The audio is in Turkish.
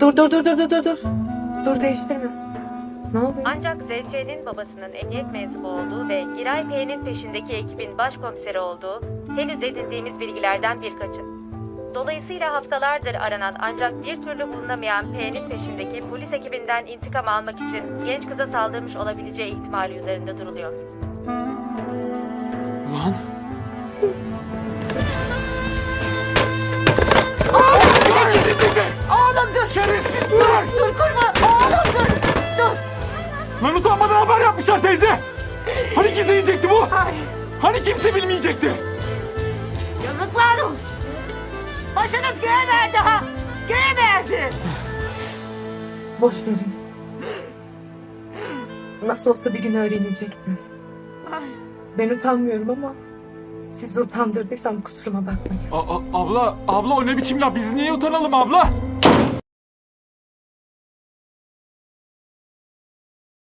Dur dur dur dur dur dur dur. Dur değiştirme. Ne oluyor? Ancak ZÇ'nin babasının emniyet mensubu olduğu ve Giray P'nin peşindeki ekibin başkomiseri olduğu henüz edindiğimiz bilgilerden birkaçı. Dolayısıyla haftalardır aranan ancak bir türlü bulunamayan P'nin peşindeki polis ekibinden intikam almak için genç kıza saldırmış olabileceği ihtimali üzerinde duruluyor. Dur. Dur kurma. Oğlum dur. Dur. Lan utanmadan haber yapmışlar teyze. Hani gizleyecekti bu? Ay Hani kimse bilmeyecekti? yazıklar olsun. Başınız göğe verdi ha. Göğe verdi. Boş verin. Nasıl olsa bir gün öğrenecekti. Ay. Ben utanmıyorum ama sizi utandırdıysam kusuruma bakmayın. A- a- abla, abla o ne biçim laf? Biz niye utanalım abla?